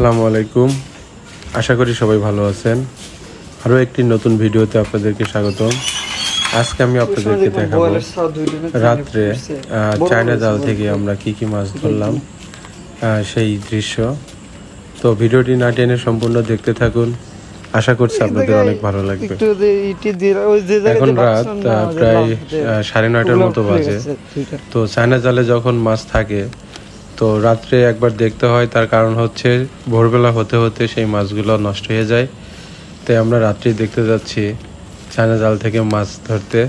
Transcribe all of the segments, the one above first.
আসসালামু আলাইকুম। আশা করি সবাই ভালো আছেন। আরও একটি নতুন ভিডিওতে আপনাদেরকে স্বাগতম। আজকে আমি আপনাদেরকে দেখাবো রাত্রে চায়না জাল থেকে আমরা কি কি মাছ ধরলাম সেই দৃশ্য। তো ভিডিওটি না টেনে সম্পূর্ণ দেখতে থাকুন। আশা করছি আপনাদের অনেক ভালো লাগবে। এখন রাত প্রায় সাড়ে নয়টার মতো বাজে। তো চায়না জালে যখন মাছ থাকে তো রাত্রে একবার দেখতে হয়, তার কারণ হচ্ছে ভোরবেলা হতে হতে সেই মাছগুলো নষ্ট হয়ে যায়। তাই আমরা রাত্রি দেখতে যাচ্ছি চায়না জাল থেকে মাছ ধরতে।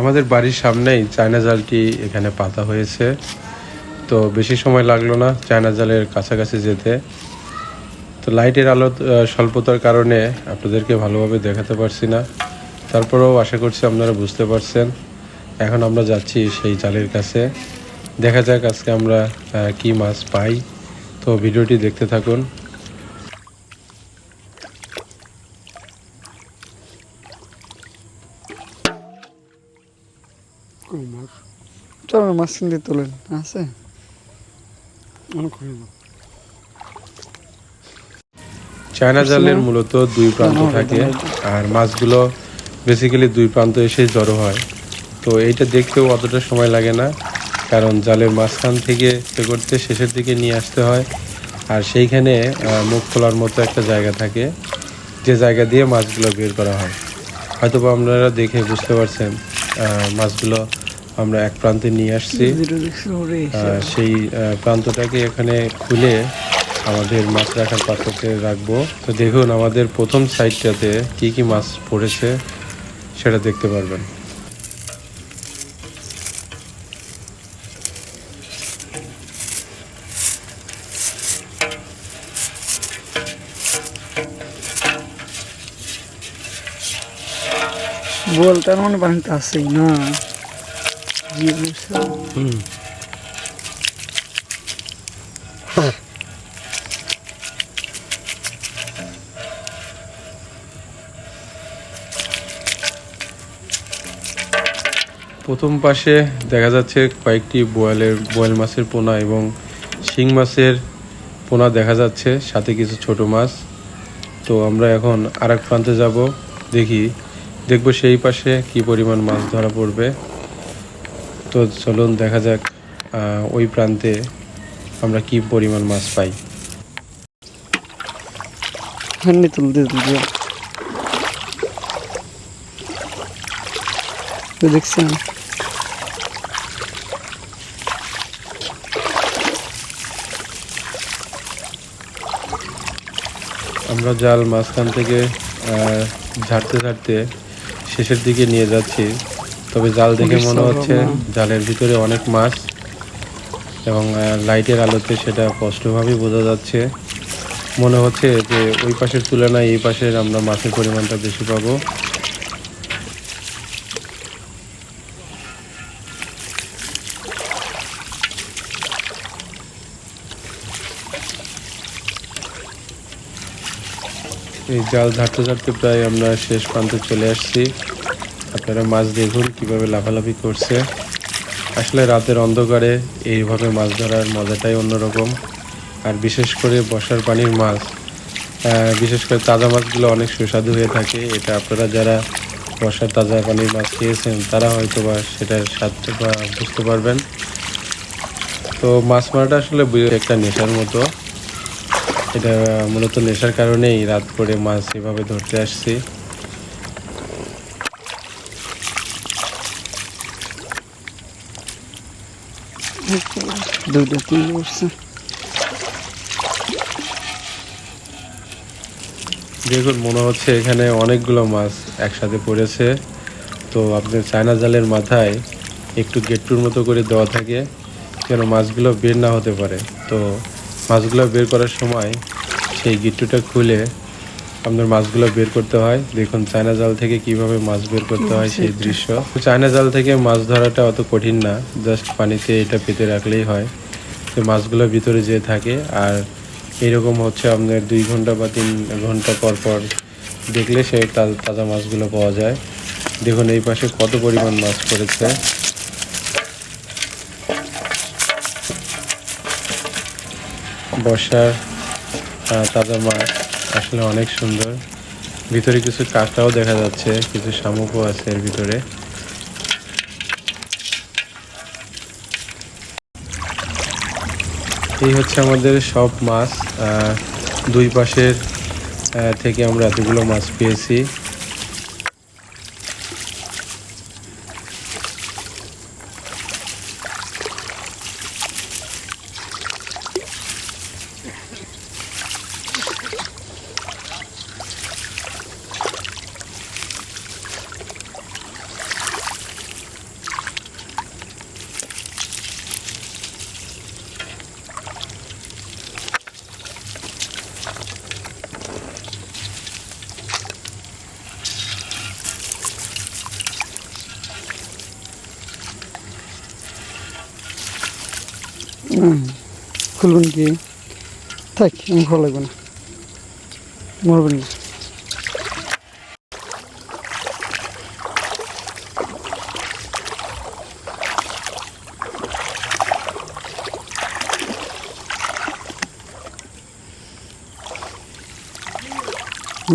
আমাদের বাড়ির সামনেই চায়না জালটি এখানে পাতা হয়েছে। তো বেশি সময় লাগল না চায়না জালের কাছাকাছি যেতে। তো লাইটের আলো স্বল্পতার কারণে আপনাদেরকে ভালোভাবে দেখাতে পারছি না। তারপরেও আশা করছি আপনারা বুঝতে পারছেন। এখন আমরা যাচ্ছি সেই জালের কাছে। দেখা যাক আজকে আমরা কি মাছ পাই। তো ভিডিওটি দেখতে থাকুন। চলো মাছ কিনতে তোলেন আছে? চায়না জালের মূলত দুই প্রান্ত থাকে আর মাছগুলো বেসিক্যালি দুই প্রান্ত এসে জড়ো হয়। তো এইটা দেখতেও অতটা সময় লাগে না, কারণ জালের মাঝখান থেকে এ করতে শেষের দিকে নিয়ে আসতে হয়। আর সেইখানে মুখ খোলার মতো একটা জায়গা থাকে, যে জায়গা দিয়ে মাছগুলো বের করা হয়। হয়তো বা আপনারা দেখে বুঝতে পারছেন মাছগুলো আমরা এক প্রান্তে নিয়ে আসছি। সেই প্রান্তটাকে এখানে খুলে আমাদের মাছ রাখার পাত্রতে রাখব। তো দেখুন আমাদের প্রথম সাইডটাতে কি কি মাছ পড়েছে, সেটা দেখতে পারবেন। না। প্রথম পাশে দেখা যাচ্ছে কয়েকটি বোয়ালের, বোয়াল মাছের পোনা এবং শিং মাছের পোনা দেখা যাচ্ছে, সাথে কিছু ছোট মাছ। তো আমরা এখন আর এক প্রান্তে যাব, দেখি দেখব সেই পাশে কি পরিমাণ মাছ ধরা পড়বে। তো চলুন দেখা যাক ওই প্রান্তে আমরা কি পরিমাণ মাছ পাই। তুলতে তুলতে। তো দেখছেন আমরা জাল মাঝখান থেকে ঝাড়তে ঝাড়তে শেষের দিকে নিয়ে যাচ্ছি। তবে জাল দেখে মনে হচ্ছে জালের ভিতরে অনেক মাছ এবং লাইটের আলোতে সেটা স্পষ্টভাবেই বোঝা যাচ্ছে। মনে হচ্ছে যে ওই পাশের তুলনায় এই পাশের আমরা মাছের পরিমাণটা বেশি পাবো। এই জাল ঝাড়তে ঝাড়তে প্রায় আমরা শেষ প্রান্তে চলে আসছি। আপনারা মাছ দেখুন কীভাবে লাফালাফি করছে। আসলে রাতের অন্ধকারে এইভাবে মাছ ধরার মজাটাই অন্যরকম। আর বিশেষ করে বর্ষার পানির মাছ। বিশেষ করে তাজা মাছগুলো অনেক সুস্বাদু হয়ে থাকে। এটা আপনারা যারা বর্ষার তাজা পানির মাছ খেয়েছেন, তারা হয়তো বা সেটার স্বাদটা বা বুঝতে পারবেন। তো মাছ মারাটা আসলে একটা নেশার মতো। এটা মূলত নেশার কারণেই রাত করে মাছ এভাবে ধরতে আসছি। দুইটা তিন উঠছে দেখুন মনে হচ্ছে এখানে অনেকগুলো মাছ একসাথে পড়েছে। তো আপনি চায়না জালের মাথায় একটু গেটটুর মতো করে দেওয়া থাকে যেন মাছগুলো বের না হতে পারে। তো মাছগুলো বের করার সময় সেই গিট্টুটা খুলে আপনার মাছগুলো বের করতে হয়। দেখুন চায়না জাল থেকে কীভাবে মাছ বের করতে হয় সেই দৃশ্য। চায়না জাল থেকে মাছ ধরাটা অত কঠিন না জাস্ট পানিতে এটা পেতে রাখলেই হয়। তো মাছগুলো ভিতরে যেয়ে থাকে আর এরকম হচ্ছে আপনার দুই ঘণ্টা বা তিন ঘণ্টা পর পর দেখলে সে তাজা মাছগুলো পাওয়া যায়। দেখুন এই পাশে কত পরিমাণ মাছ পড়েছে। বর্ষার তাজা মাছ আসলে অনেক সুন্দর। ভিতরে কিছু কাঁকড়াও দেখা যাচ্ছে, কিছু শামুকও আছে এর ভিতরে। এই হচ্ছে আমাদের সব মাছ দুই পাশের থেকে আমরা এতগুলো মাছ পেয়েছি। খুলবেন কি? থাক আমি ভালো লাগবে না। মরবেন না।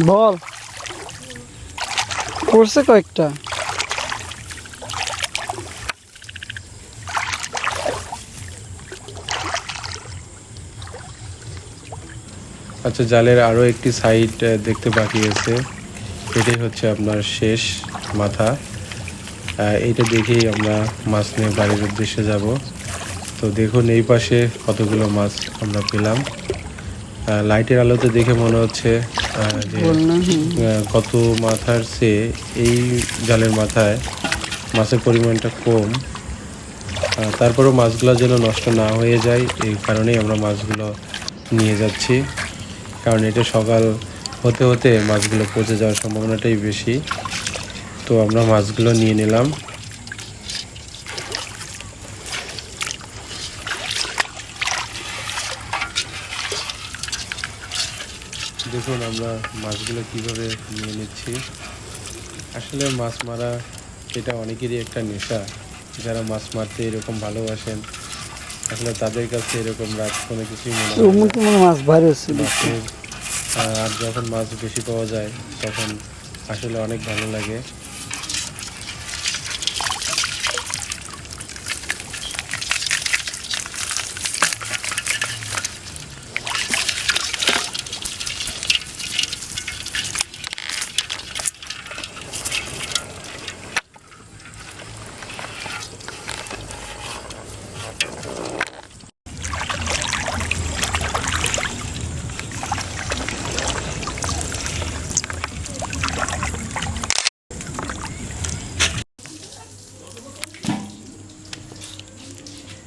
বল। করছে কয়েকটা। আচ্ছা জালের আরও একটি সাইড দেখতে বাকি আছে এটাই হচ্ছে আপনার শেষ মাথা। এইটা দেখেই আমরা মাছ নিয়ে বাড়ির উদ্দেশ্যে যাব। তো দেখুন এই পাশে কতগুলো মাছ আমরা পেলাম। লাইটের আলোতে দেখে মনে হচ্ছে যে গত মাথার চেয়ে এই জালের মাথায় মাছের পরিমাণটা কম। তারপরেও মাছগুলো যেন নষ্ট না হয়ে যায় এই কারণেই আমরা মাছগুলো নিয়ে যাচ্ছি। কারণ এটা সকাল হতে হতে মাছগুলো পচে যাওয়ার সম্ভাবনাটাই বেশি। তো আমরা মাছগুলো নিয়ে নিলাম। দেখুন আমরা মাছগুলো কীভাবে নিয়ে নিচ্ছি। আসলে মাছ মারা এটা অনেকেরই একটা নেশা। যারা মাছ মারতে এরকম ভালোবাসেন আসলে তাদের কাছে এরকম রাত কোনো কিছুই মনে হয় মাছ আহ, আর যখন মাছ বেশি পাওয়া যায় তখন আসলে অনেক ভালো লাগে।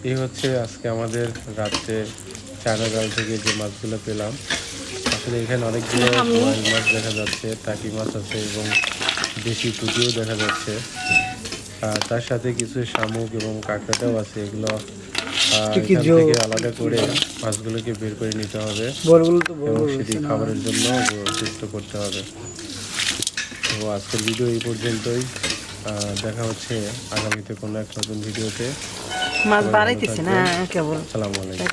এই হচ্ছে আজকে আমাদের রাত্রে চায়না জাল থেকে যে মাছগুলো পেলাম। আসলে এখানে অনেকগুলো মাছ দেখা যাচ্ছে টাকি মাছ আছে এবং দেশি টুটিও দেখা যাচ্ছে। আর তার সাথে কিছু শামুক এবং কাঁকড়াটাও আছে এগুলো থেকে আলাদা করে মাছগুলোকে বের করে নিতে হবে। এবং সেটি খাবারের জন্য প্রস্তুত করতে হবে। তো আজকের ভিডিও এই পর্যন্তই। দেখা হচ্ছে আগামীতে কোনো এক নতুন ভিডিওতে। মাছ বাড়াইতেছে না কেবল। আসসালামু আলাইকুম।